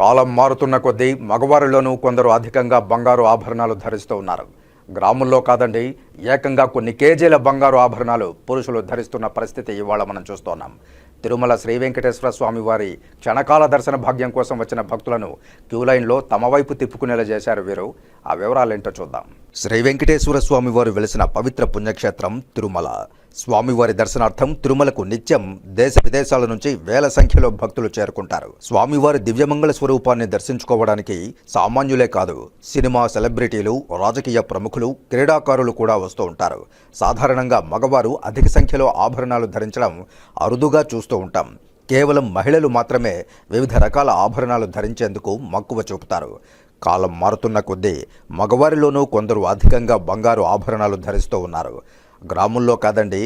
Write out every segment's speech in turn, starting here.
కాలం మారుతున్న కొద్దీ మగవారిలోనూ కొందరు అధికంగా బంగారు ఆభరణాలు ధరిస్తూ ఉన్నారు. గ్రాముల్లో కాదండి ఏకంగా కొన్ని కేజీల బంగారు ఆభరణాలు పురుషులు ధరిస్తున్న పరిస్థితి ఇవాళ మనం చూస్తున్నాం. తిరుమల శ్రీ వెంకటేశ్వర స్వామి వారి క్షణకాల దర్శన భాగ్యం కోసం వచ్చిన భక్తులను క్యూలైన్లో తమ వైపు తిప్పుకునేలా చేశారు వీరు. ఆ వివరాలేంటో చూద్దాం. శ్రీ వెంకటేశ్వర స్వామి వారు వెలిసిన పవిత్ర పుణ్యక్షేత్రం తిరుమల. స్వామివారి దర్శనార్థం తిరుమలకు నిత్యం దేశ విదేశాల నుంచి వేల సంఖ్యలో భక్తులు చేరుకుంటారు. స్వామివారి దివ్యమంగళ స్వరూపాన్ని దర్శించుకోవడానికి సామాన్యులే కాదు సినిమా సెలబ్రిటీలు రాజకీయ ప్రముఖులు క్రీడాకారులు కూడా వస్తూ ఉంటారు. సాధారణంగా మగవారు అధిక సంఖ్యలో ఆభరణాలు ధరించడం అరుదుగా చూస్తూ ఉంటాం. కేవలం మహిళలు మాత్రమే వివిధ రకాల ఆభరణాలు ధరించేందుకు మక్కువ చూపుతారు. కాలం మారుతున్న కొద్దీ మగవారిలోనూ కొందరు అధికంగా బంగారు ఆభరణాలు ధరిస్తూ ఉన్నారు. గ్రాముల్లో కాదండి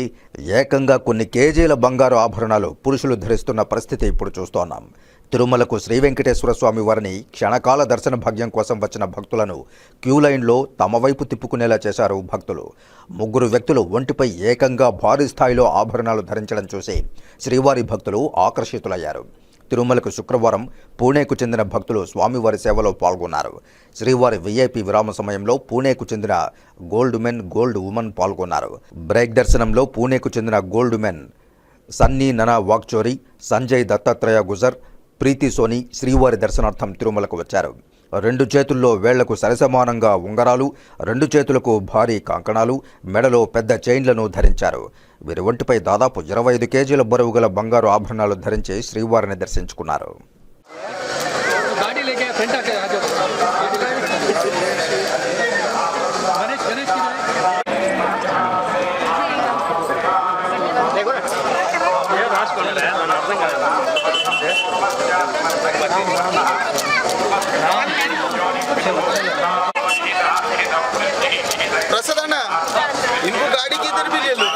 ఏకంగా కొన్ని కేజీల బంగారు ఆభరణాలు పురుషులు ధరిస్తున్న పరిస్థితి ఇప్పుడు చూస్తోన్నాం తిరుమలకు శ్రీ వెంకటేశ్వర స్వామి వారిని క్షణకాల దర్శన భాగ్యం కోసం వచ్చిన భక్తులను క్యూ లైన్లో తమ వైపు తిప్పుకునేలా చేశారు భక్తులు. ముగ్గురు వ్యక్తులు ఒంటిపై ఏకంగా భారీ స్థాయిలో ఆభరణాలు ధరించడం చూసి శ్రీవారి భక్తులు ఆకర్షితులయ్యారు. తిరుమలకు శుక్రవారం పూణేకు చెందిన భక్తులు స్వామివారి సేవలో పాల్గొన్నారు. శ్రీవారి విఐపి విరామ సమయంలో పూణేకు చెందిన గోల్డ్ మెన్ గోల్డ్ ఉమెన్ పాల్గొన్నారు. బ్రేక్ దర్శనంలో పూణేకు చెందిన గోల్డ్ మెన్ సన్నీ ననా వాక్చోరి సంజయ్ దత్తాత్రేయ గుజర్ ప్రీతి సోని శ్రీవారి దర్శనార్థం తిరుమలకు వచ్చారు. రెండు చేతుల్లో వేళ్ళకు సరిసమానంగా ఉంగరాలు రెండు చేతులకు భారీ కంకణాలు మెడలో పెద్ద చైన్లను ధరించారు. వీరి ఒంటిపై దాదాపు ఇరవై ఐదు కేజీల బరువు గల బంగారు ఆభరణాలు ధరించి శ్రీవారిని దర్శించుకున్నారు. ప్రసాద్ అన్న ఇంకో గాడికి ఇద్దరు బిర్యాలు